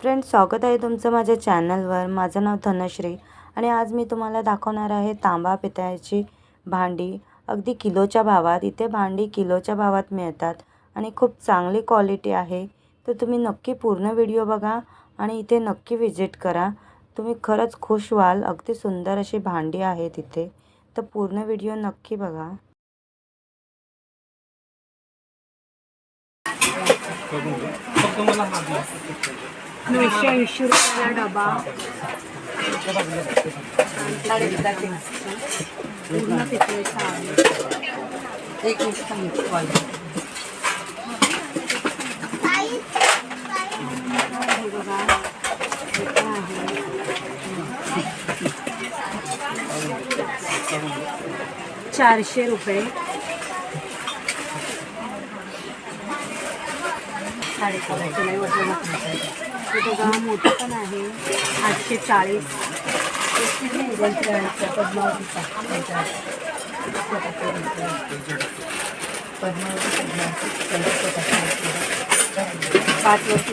Friends स्वागत आहे तुमचं माझ्या चॅनलवर माझं नाव धनश्री आणि आज मी तुम्हाला दाखवणार आहे तांबा पितळ्याची भांडी. अगदी किलोच्या भावात इथे भांडी किलोच्या भावात मिळतात आणि खूप चांगली क्वालिटी आहे. तर तुम्ही नक्की पूर्ण व्हिडिओ बघा आणि इथे नक्की व्हिजिट करा. तुम्ही खरंच खुश व्हाल. अगदी सुंदर अशी भांडी आहे तिथे तर पूर्ण व्हिडिओ नक्की बघा. फक्त मला हा नऊशे ऐंशी रुपयाला डबा. पूर्ण पितळेचा आहे एक मिनिट सांगितलं बघा आहे चारशे रुपये. साडेचारशे नाही वजन हे बघा मोठं पण आहे. आठशे चाळीस. पद्मावतीचा पाच वर्ष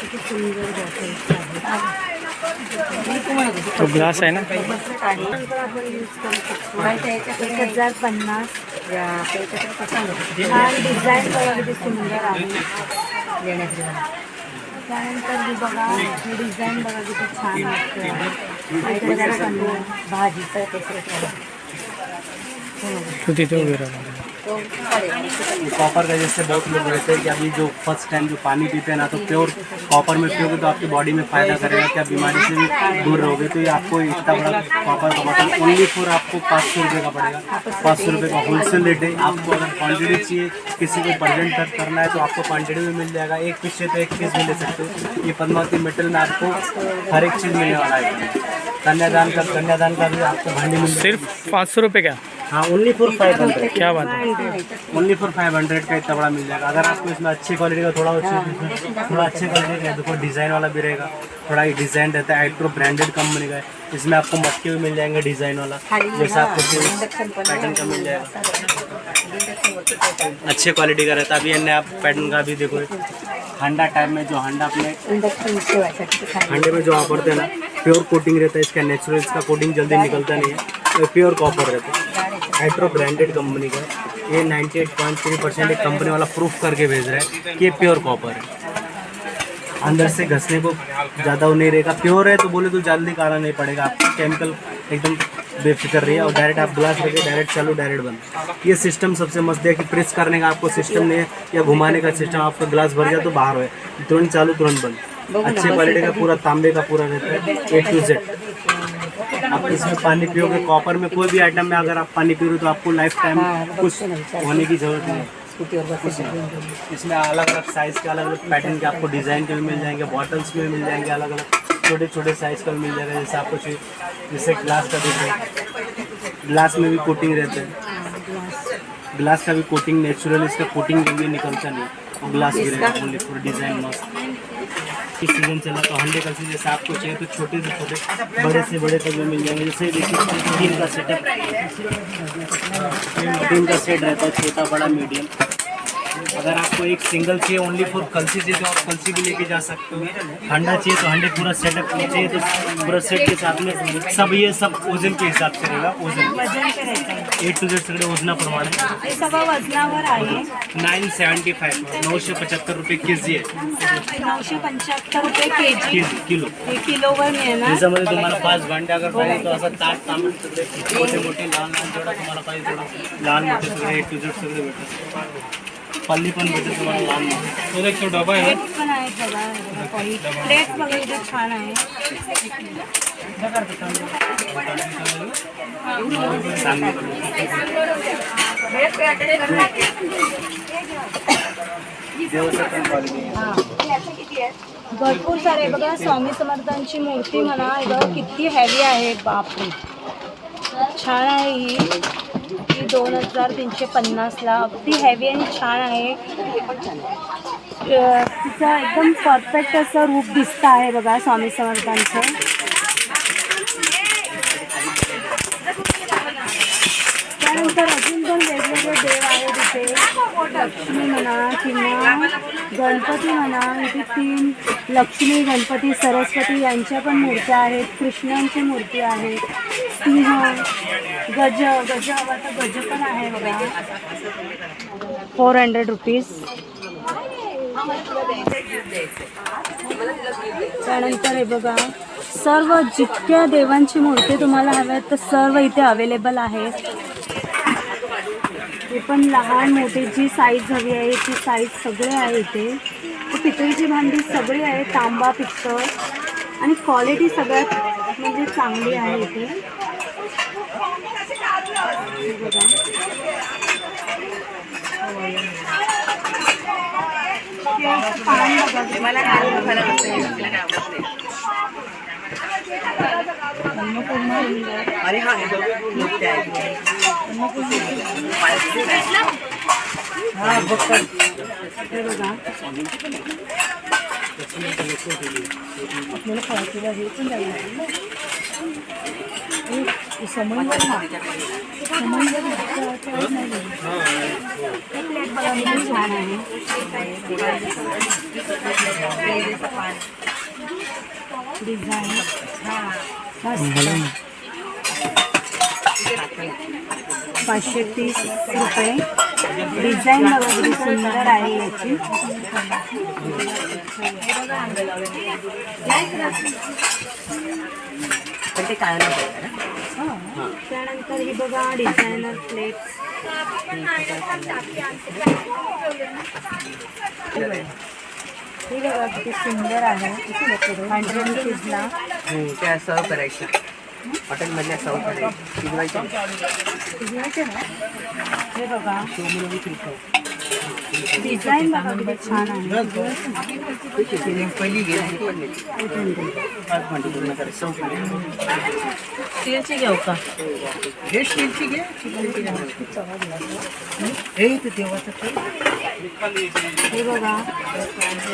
किती सुंदर तो ग्लास आहे ना एक हजार पन्नास छान डिझाईन बघा सुंदर आहे त्यानंतर बघा हे डिझाईन बघा किती छान वाटते पन्नास. भाजीचं तिथे तो कॉपर का जैसे बहुत लोग रहते हैं कि अभी जो फ़र्स्ट टाइम जो पानी पीते हैं ना तो प्योर कॉपर में पियोगे तो आपकी बॉडी में फ़ायदा करेगा क्या बीमारी से भी दूर रहोगे। तो ये आपको इतना बड़ा कॉपर का बॉटल ओनली फॉर आपको पाँच सौ रुपये का पड़ेगा। पाँच सौ रुपये का होलसेल रेट है। आपको अगर क्वान्टिटी चाहिए किसी को प्रजेंट तक करना है तो आपको क्वान्टिटी में मिल जाएगा। एक पीस चाहिए तो एक पीस भी ले सकते हो। ये पद्मावती मेटल में आपको हर एक चीज़ मिलने वाला है। कन्यादान का कन्यादान का भी आपको भांडी मिल सिर्फ़ पाँच सौ रुपये का? हाँ ओनली फॉर फाइव हंड्रेड क्या बात है? ओनली फॉर फाइव हंड्रेड का इतना बड़ा मिल जाएगा। अगर आपको इसमें अच्छी क्वालिटी का थोड़ा अच्छी थोड़ा अच्छी क्वालिटी का देखो डिज़ाइन वाला भी रहेगा। थोड़ा ये डिज़ाइन रहता है आइट्रो ब्रांडेड कंपनी का है। इसमें आपको मटके भी मिल जाएँगे डिज़ाइन वाला। जैसा आपको पैटर्न का मिल जाएगा? अच्छे क्वालिटी का रहता है। अभी नया पैटर्न का भी देखो। हंडा टाइप में जो हंडा अपने ते. हांडे में जो वापरते हैं ना प्योर कोटिंग रहता है इसका नेचुरल इसका कोटिंग जल्दी निकलता नहीं है। प्योर कॉपर रहता है। हाइड्रो ब्रांडेड कंपनी का। ये 98.3 परसेंट एक कंपनी वाला प्रूफ करके भेज रहा है कि ये प्योर कॉपर है। अंदर से घसने को ज़्यादा वो नहीं रहेगा। प्योर है तो बोले तो जल्दी काला नहीं पड़ेगा। आपको केमिकल एकदम बेफिक्र रही है और डायरेक्ट आप ग्लास रखे डायरेक्ट चालू डायरेक्ट बंद। ये सिस्टम सबसे मस्त है कि प्रेस करने का आपको सिस्टम नहीं है या घुमाने का सिस्टम आपका ग्लास भर गया तो बाहर है तुरंत चालू, तुरंत बंद। अच्छे क्वालिटी का पूरा तांबे का पूरा रहता है ए टू जेड आप इसमें पानी पियोगे कॉपर में कोई भी आइटम में अगर आप पानी पी रहे हो तो आपको लाइफ टाइम कुछ होने की ज़रूरत नहीं है। इसमें अलग अलग साइज़ के अलग अलग पैटर्न के आपको डिज़ाइन के भी मिल जाएँगे बॉटल्स में भी मिल जाएँगे अलग अलग छोटे छोटे साइज़ का भी मिल जाएगा जैसे आपको चाहिए जैसे ग्लास का देखो ग्लास में भी कोटिंग रहता है। ग्लास का भी कोटिंग नेचुरल इसका कोटिंग जल्दी निकलता नहीं। और ग्लास भी रहेगा ओनली पूरा डिज़ाइन मस्त। इस सीज़न चला तो हंडे का सीज़न जैसे आपको चाहिए तो छोटे से छोटे, बड़े से बड़े तक मिल जाएँगे। जैसे देखिए टीम का सेटअप टीम का सेट रहता है, छोटा, बड़ा मीडियम अगर आपको एक सिंगल चाहिए ओनली फॉर कलसी चाहिए तो आप कलसी भी लेके जा सकते हो। हंडा चाहिए तो हंड्रेड पूरा सेटअप चाहिए तो पूरा सेट के साथ में सब ये सब ओजन के हिसाब से रहेगा वज़न। वज़न करायचं ए टू जेड सगळे सगळं वजनावर आहे. नाईन सेवन्टी फाईव्ह नऊशे पचहत्तर रुपये के जी आहे. नऊशे पंच्याहत्तर रुपये के जी किलो. हे किलोवर मिळणार. त्याच्यामध्ये तुम्हाला पाच भांडे अगर पाहिजे तर असं ताट तांबट सगळे मोठे मोठे लहान लहान जेवढा तुम्हाला पाहिजे तेवढा. लहान मोठे सगळे ए टू जेड सगळे भेटतात. पल्ली पण भेटेल तुम्हाला लहान तो एक तो डबा आहे पण हे बघा काही प्लेट बघा इथे छान आहे भरपूर सारे बघा, स्वामी समर्थांची मूर्ती म्हणा किती हेवी आहे, बापरे. छान आहे ही. दोन हजार तीनशे पन्नासला अगदी हॅवी आणि छान आहे. तिचं एकदम परफेक्ट असं रूप दिसतं आहे बघा स्वामी समर्थांचं. त्यानंतर अजून पण वेगवेगळे देव आहेत तिथे लक्ष्मी म्हणा किंवा गणपती म्हणा इथे तीन लक्ष्मी गणपती सरस्वती यांच्या पण मूर्त्या आहेत कृष्णांची मूर्ती आहे सिंह गज गज हवा गज पण आहे बघा. फोर हंड्रेड रुपीज त्यानंतर हे बघा सर्व जितक्या देवांची मूर्ती तुम्हाला हव्या तर सर्व इथे अवेलेबल आहे हे पण लहान मोठी जी साईज हवी आहे ती साईज सगळे आहे इथे. पितळीची भांडी सगळी आहे तांबा पित्तळ. आणि क्वालिटी सगळ्यात म्हणजे चांगली आहे इथे. बघा. हे असं पान अरे हाँ हे बघा आपल्याला पाळतीला हे पण द्यायला लागेल ना. समईवर ना. समईवर ना. त्या- नाही लागेल. हे पाचशे तीस रुपये. डिझाईन बघा किती सुंदर आहे याची. पण ते काय नाही त्यानंतर ही बघा डिझायनर प्लेट्स. ही बघा किती सुंदर आहे. हंड्रेड रुपीजला त्या सर्व करायच्या हॉटेलमधल्या सर्व करायच्या शिजवायच्या हे बघा. डिझाईन बघा किती छान आहे. पहिली स्टीलची घेऊ का? हे स्टीलची घे. हे इथे देवाचं ते. हे बघा.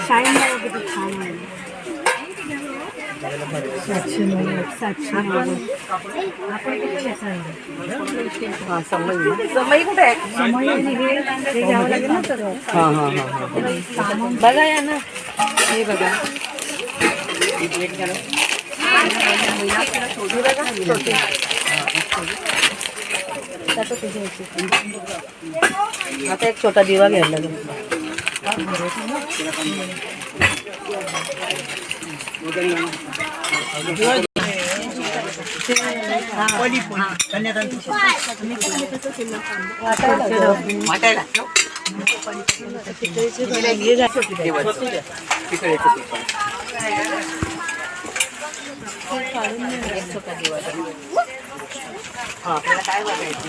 शाईन बघा किती छान आहे. सातशे नव्वद सातशे नव्वद. हा समई ना. समई कुठे आहे? समय आणि हे हे घ्यावं लागेल ना तर. हा हा हा. बघा या ना. हे बघा. आता एक छोटा दिवा घ्यायला लागेल. काय वाटायचं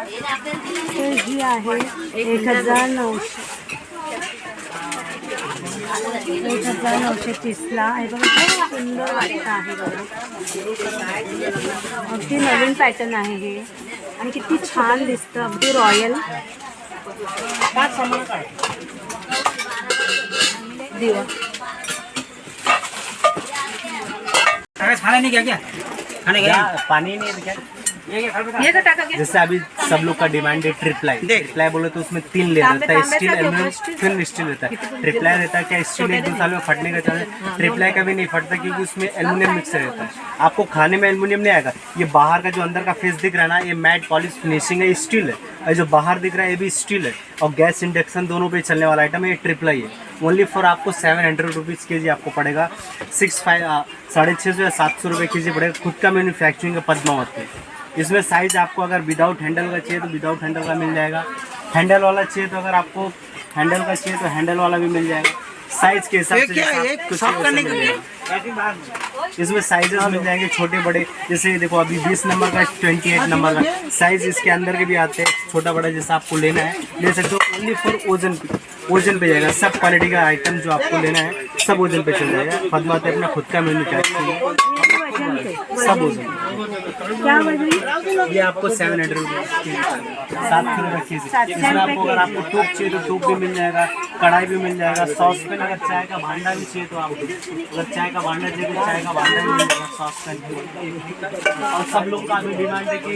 तर ही आहे एक हज़ार नऊशे एक हज़ार नऊशे तीसला हे बघा सुंदर वाटत आहे बघा. अगदी नवीन पॅटर्न आहे हे. आणि किती छान दिसतं अगदी रॉयल दिवा. खाना नहीं क्या क्या खाने क्या पानी नहीं है क्या जैसे अभी सब लोग का डिमांड है ट्रिप्लाई ट्रिप्लाई बोले तो उसमें तीन लेयर रहता है स्टील एल्यूमिनियम फिर स्टील रहता है। ट्रिप्लाई रहता है क्या? स्टील एक दो साल में फटने का चांस है। ट्रिप्लाई का भी नहीं फटता क्योंकि उसमें एल्यूमिनियम मिक्स रहता है। आपको खाने में एल्यूमिनियम नहीं आएगा। ये बाहर का जो अंदर का फेस दिख रहा है ना ये मैट पॉलिश फिनिशिंग है स्टील है। और जो बाहर दिख रहा है ये भी स्टील है। और गैस इंडक्शन दोनों पे चलने वाला आइटम है ये ट्रिप्लाई है। ओनली फॉर आपको सेवन हंड्रेड रुपीज़ के जी आपको पड़ेगा। सिक्स फाइव साढ़े छः सौ या सात सौ रुपये के जी पड़ेगा। खुद का मैन्युफैक्चरिंग है पद्मावत। पे इसमें साइज़ आपको अगर विदाउट हैंडल का चाहिए तो विदाउट हैंडल का मिल जाएगा। हैंडल वाला चाहिए तो अगर आपको हैंडल का चाहिए तो हैंडल वाला भी मिल जाएगा। साइज़ के हिसाब से खुशी वैसे मिल जाएगा। इसमें साइजेस मिल जाएँगे छोटे बड़े जैसे देखो अभी 20 नंबर का 28 नंबर का। साइज़ इसके अंदर के भी आते हैं छोटा बड़ा जैसा आपको लेना है। ले सकते हो ओनली फॉर ओजन ओजन पे जाएगा। सब क्वालिटी का आइटम जो आपको लेना है सब ओजन पे चल जाएगा। फतमाते अपना खुद का मेन्यू क्या सब ओजन क्या वज़न ये आपको सेवन हंड्रेड सात रुपये के जी सात सौ इसमें आपको अगर आपको टूप चाहिए तो टूप भी मिल जाएगा कढ़ाई भी मिल जाएगा सॉस पेन अगर चाय का भांडा भी चाहिए तो आपको अगर चाय का भांडा चाहिए तो चाय का भांडा भी मिल जाएगा सॉस पेन और सब लोग का अभी डिमांड है कि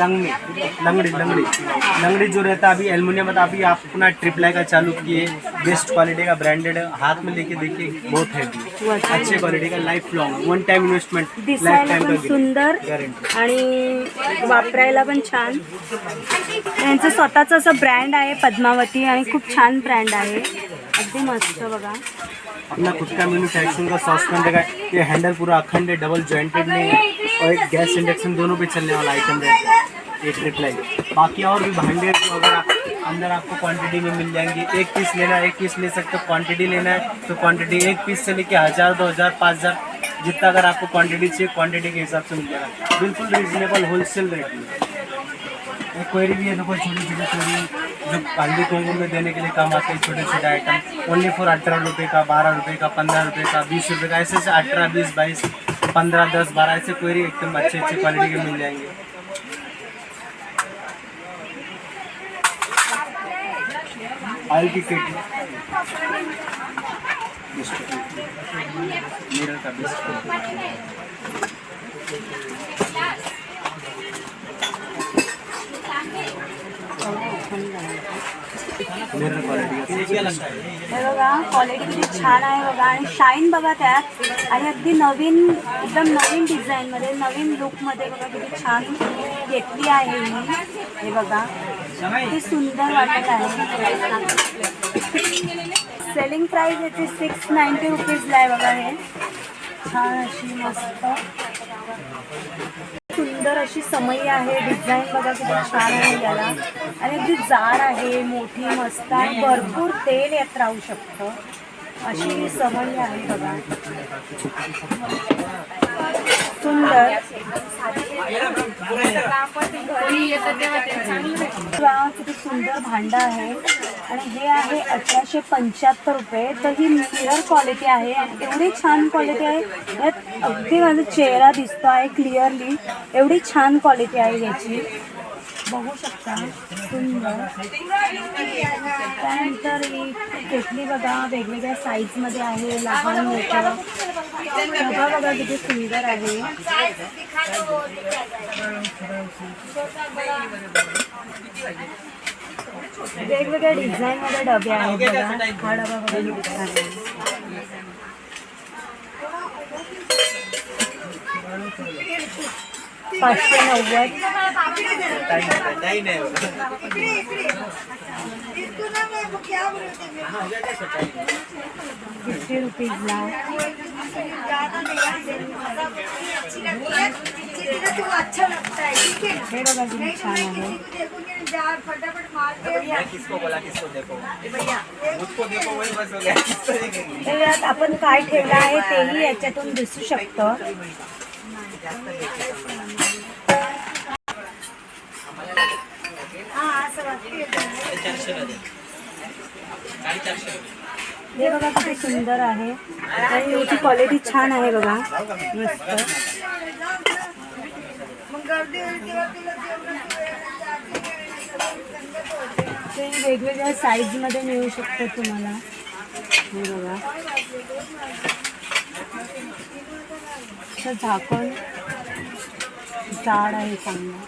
लंगड़ी लंगड़ी लंगड़ी। लंगड़ी जो रहता है अभी एल्युमिनियम था अभी आप अपना ट्रिपलाई का चालू किए। बेस्ट क्वालिटी का ब्रांडेड हाथ में लेके देखिए बहुत हैवी अच्छे क्वालिटी का life long one time investment life दिसायला टाइम पण का सुंदर गॅरंटी आणि वापरायला पण छान. यांचं स्वतःचं असं ब्रँड आहे पद्मावती आणि खूप छान ब्रँड आहे. अगदी मस्त बघा. अपना खुद का मैन्युफैक्चरिंग का सॉस पेन रहेगा ये हैंडल पूरा अखंड है डबल जॉइंटेड नहीं है और एक गैस इंडक्शन दोनों पे चलने वाला आइटम रहता है एक रिप्लाई बाकी और भी भांडे आप अंदर आपको क्वांटिटी में मिल जाएँगी। एक पीस लेना है एक पीस ले सकते हो। क्वांटिटी लेना है तो क्वांटिटी एक पीस से लेके हज़ार, दो हज़ार, पाँच हज़ार, जितना अगर आपको क्वांटिटी चाहिए क्वांटिटी के हिसाब से मिल जाएगा। बिल्कुल रीजनेबल होलसेल रेट में। एक क्वेरी भी है, देखो छोटी छोटी क्वेरी जो हल्दी कुमकुम में देने के लिए काम आते हैं छोटे छोटे आइटम ओनली फॉर अठारह रुपये का, बारह रुपये का, पंद्रह रुपये का, बीस रुपये का ऐसे ऐसे अठारह, बीस, बाईस, पंद्रह, दस, बारह, ऐसे क्वेरी एकदम अच्छे अच्छे क्वालिटी के मिल जाएँगे। ऑयल की केटली मिरर का मिरर क्वालिटी का हे? बघा क्वालिटी किती छान आहे बघा आणि शाईन बघा त्यात. आणि अगदी नवीन एकदम नवीन डिझाईनमध्ये नवीन लुकमध्ये बघा किती छान घेतली आहे मी हे बघा. किती सुंदर वाटत आहे. सेलिंग प्राईस याची सिक्स नाईन्टी रुपीजला आहे बघा हे. छान अशी मस्त. सुंदर अशी समई आहे. डिझाईन बघा किती छान आहे याला. आणि अगदी जाड आहे मोठी मस्त आहे. भरपूर तेल यात राहू शकतं. अशी ही आहे बघा. सुंदर. किती सुंदर भांडं आहे. आणि हे आहे अठराशे पंच्याहत्तर रुपये. तर ही मिरर क्वालिटी आहे. एवढी छान क्वालिटी आहे. यात अगदी माझा चेहरा दिसतो आहे क्लिअरली एवढी छान क्वालिटी आहे याची. बघू शकता सुंदर। त्यानंतर केटली बघा, वेगवेगळ्या साईजमध्ये आहे, लहान डबा बघा किती सुंदर आहे. वेगवेगळ्या डबे आहेत बघा. हा डबा बघा, किती छान पाचशे नव्वद फिफ्टी रुपीजला अच्छा लगता है ठीक है। हे बघा किती छान आहे देखोगे यार फटाफट मार के किसको बोला किसको देखो? मुझको देखो वही बस हो गया किसको देखेंगे? तर यात आपण काय ठेवलं आहे तेही याच्यातून दिसू शकतं. हे बघा किती सुंदर आहे. आणि याची क्वालिटी छान आहे बघा. मस्त. ते वेगवेगळ्या साईजमध्ये मिळू शकतं तुम्हाला. हे बघा. तर झाकण जाड आहे चांगलं.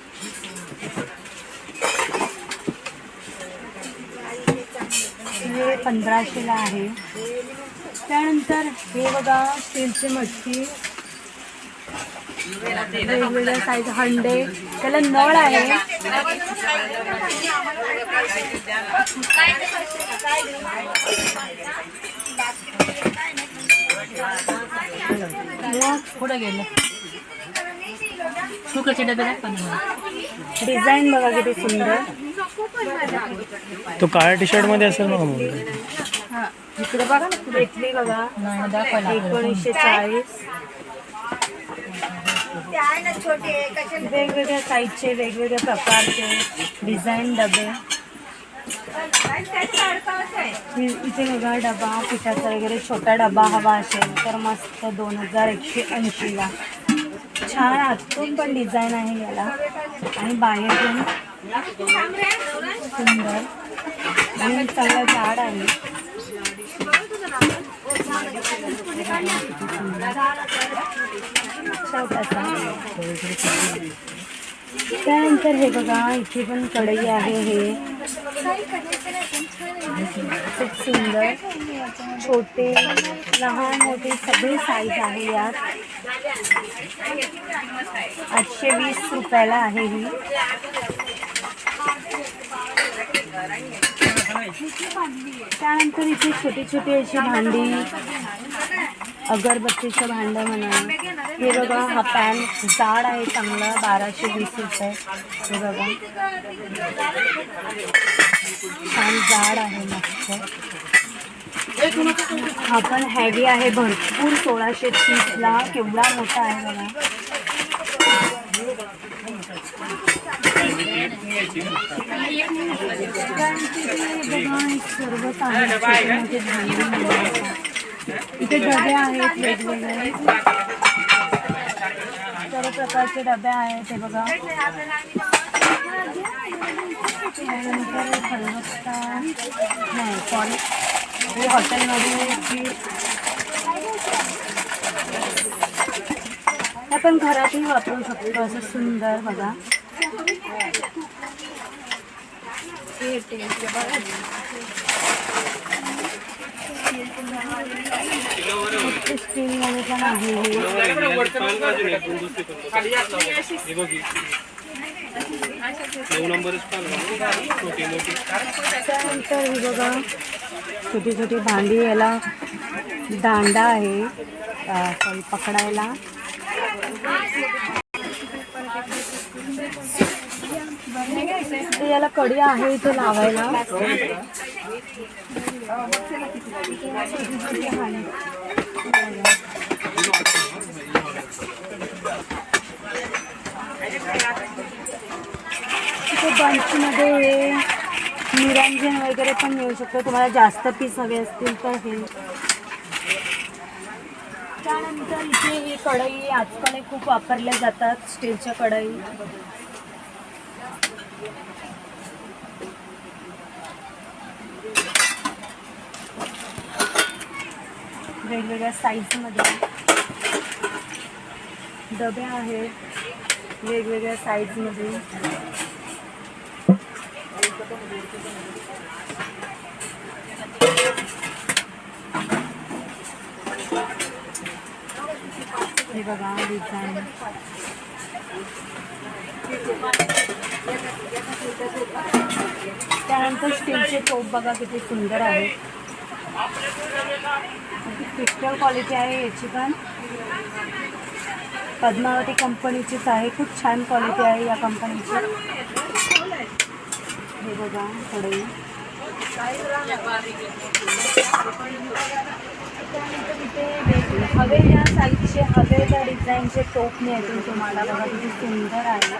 हे पंधराशेला आहे. त्यानंतर हे बघा स्टीलची मटकी. वेगवेगळ्या साईज हंडे. त्याला नळ आहे. पुढे गेलं. डिझाईन बघा किती सुंदर. तो काळ्या टी शर्टमध्ये असेल ना इकडे बघा ना बघा. एकोणीसशे चाळीस वेगवेगळ्या साईजचे वेगवेगळ्या प्रकारचे डिझाईन डबे. इथे बघा डबा पिठाचा वगैरे छोटा डबा हवा असेल तर मस्त दोन हजार एकशे ऐंशीला. छान आतून पण डिझाईन आहे याला. आणि बाहेरून सुंदर हे हे सुंदर छोटे, लहान, मोठे, सगळे साईज आहे यात. आठशे वीस रुपयाला आहे ही. त्यानंतर इथे छोटी छोटी अशी भांडी अगरबत्तीचं भांडं म्हणा. हे बघा हा पॅन जाड आहे चांगला बाराशे वीस रुपये. हे बघा. छान जाड आहे मस्त. हा पण हॅवी आहे भरपूर सोळाशे तीसला केवढा मोठा आहे बघा. इथे डबे आहेत वेगवेगळे सर्व प्रकारचे डबे आहेत बघा त्यानंतर खलबत्ता नाही सॉरी हे आपण घरातही वापरू शकतो असं सुंदर बघा. स्टीलमध्ये पण आहे हे त्यानंतर हे बघा छोटी छोटी भांडी याला दांडा आहे पकडायला. तर याला कडी आहे इथे लावायला. तिथे बंचमध्ये हे निरंजन वगैरे पण मिळू शकतो. तुम्हाला जास्त पीस हवे असतील तर हे. त्यानंतर इथे ही कढई आजकाल खूप वापरल्या जातात स्टीलच्या कढई. वेगवेगळ्या साईजमध्ये डबे आहेत वेगवेगळ्या साईजमध्ये हे बघा डिझाईन त्यानंतर स्टीलचे टोप बघा किती सुंदर आहे. पिक्चर क्वालिटी आहे याची पण. पद्मावती कंपनीचीच आहे. खूप छान क्वालिटी आहे या कंपनीची हे बघा थोडे हवे या साईजचे हवे त्या डिझाईनचे टोप मिळतील तुम्हाला बघा किती सुंदर आहे.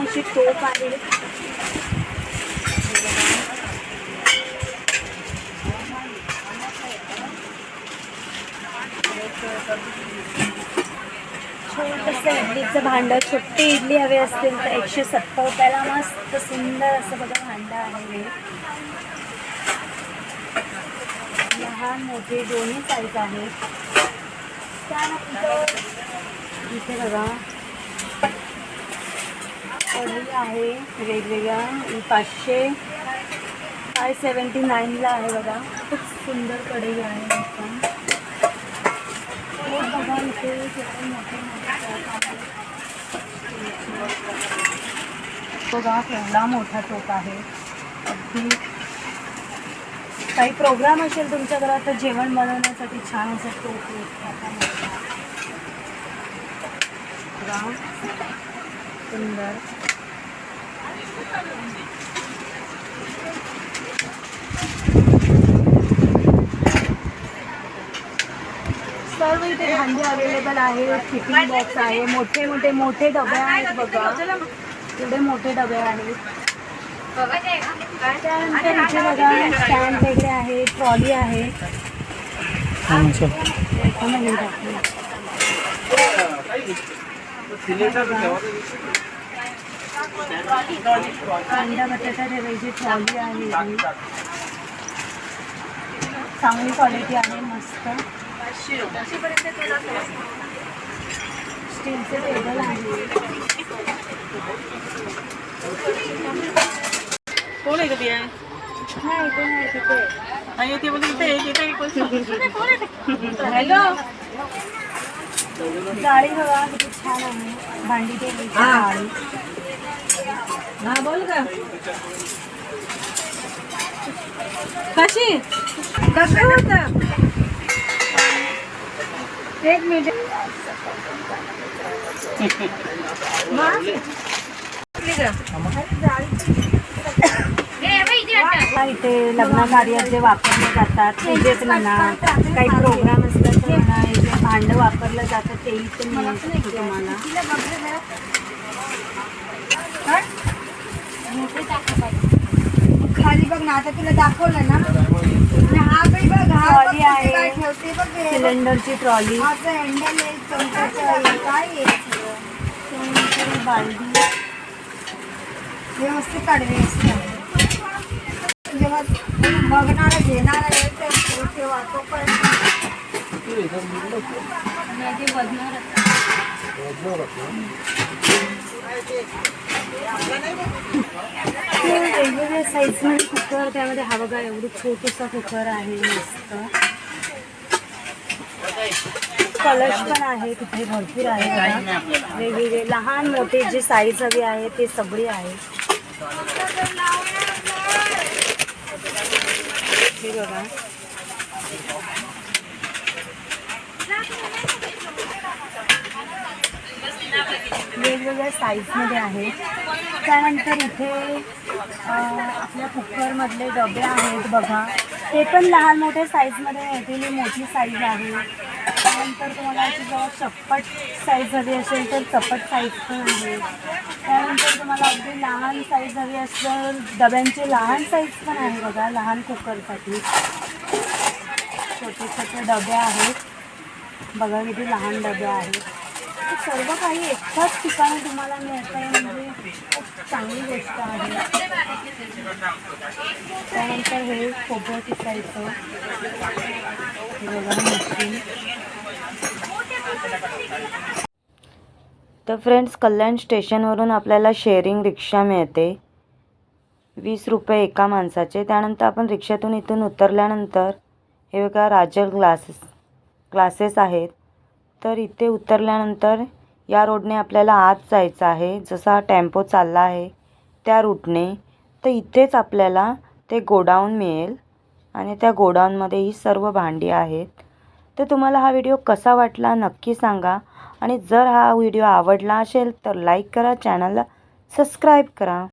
अशी टोप आहे. छोटंसं इडलीचं भांडं छोटी इडली हवी असतील तर एकशे सत्तर रुपयाला मस्त सुंदर असं बघा भांडं आहे हे. लहान मोठे दोन्ही साईज आहेत. त्यानंतर इथे. बघा. कढी आहे वेगवेगळ्या. पाचशे. फाय सेवन्टी नाईनला आहे बघा. खूप सुंदर कढई आहे. एकदम तो बघा इथे मोठे मोठे बघा केवढा मोठा टोप आहे. अगदी काही प्रोग्राम असेल तुमच्या घरात तर जेवण बनवण्यासाठी छान असं टोप सुंदर. सर्व इथे भांडी अवेलेबल आहे टिफ़िन बॉक्स आहे. मोठे मोठे मोठे डबे आहेत बघा. एवढे मोठे डबे आहेत. त्यानंतर इथे बघा स्टँड वगैरे आहे ट्रॉली ट्रॉली आहे. चांगली क्वालिटी आहे, मस्त. टेबल आहे कोण आहे का आहे नाही इथे नाही तिथे आणि हॅलो गाडी बघा किती छान आहे भांडी ठेवायची हा बोल का कशी कसं होतं? एक मिनिट. हा, इथे लग्न कार्यात जे वापरले जातात पूजेत म्हणा काही प्रोग्राम असतात म्हणा जे भांडं वापरलं जातं ते इथे मिळतं तुम्हाला. बघ ना आता तुला दाखवलं ना आणि हा बी बघ हा बघ ट्रॉली कुठे आहे. काय ठेवते बघ हे. सिलेंडरची ट्रॉली हाचं हँडल आहे चमच्याचं आहे. काय आहे सगळं? त्यानंतर बालदी व्यवस्थित काढ व्यवस्थित जेव्हा बघणार घेणार आहे तर तेव्हा तो पण ते वेगवेगळ्या साईजमध्ये कुकर त्यामध्ये हा बघा एवढं छोटंसं कुकर आहे मस्त. कलश पण आहे तिथे भरपूर आहे वेगवेगळे लहान मोठे जे साईज हवी आहे ते सगळे आहे हे बघा. वेगवेगळ्या साईजमध्ये आहे. त्यानंतर इथे आपल्या कुकरमधले डबे आहेत बघा. ते पण लहान मोठ्या साईजमध्ये मिळतील ही मोठी साईज आहे. त्यानंतर तुम्हाला याची जेव्हा चप्पट साईज हवी असेल तर चप्पट साईज पण आहे. त्यानंतर तुम्हाला अगदी लहान साईज हवी असेल डब्यांचे लहान साईज पण आहे बघा लहान कुकरसाठी. छोटे छोटे डबे आहेत. बघा किती लहान डबे आहेत. सर्व काही एकाच ठिकाणी तुम्हाला मिळतं आहे म्हणजे खूप चांगली गोष्ट आहे. त्यानंतर हे खोबरं टिकायचं मशीन तर फ्रेंड्स कल्याण स्टेशनवरून आपल्याला शेअरिंग रिक्षा मिळते. वीस रुपये एका माणसाचे. त्यानंतर आपण रिक्षातून इथून उतरल्यानंतर हे बघा राजल ग्लासेस क्लासेस आहेत. तर इथे उतरल्यानंतर या रोडने आपल्याला आत जायचं आहे. जसा हा टेम्पो चालला आहे त्या रूटने तर इथेच आपल्याला ते गोडाऊन मिळेल. आणि त्या गोडाऊनमध्ये ही सर्व भांडी आहेत. तर तुम्हाला हा व्हिडिओ कसा वाटला नक्की सांगा. आणि जर हा व्हिडिओ आवडला असेल तर लाईक करा चॅनलला सबस्क्राईब करा.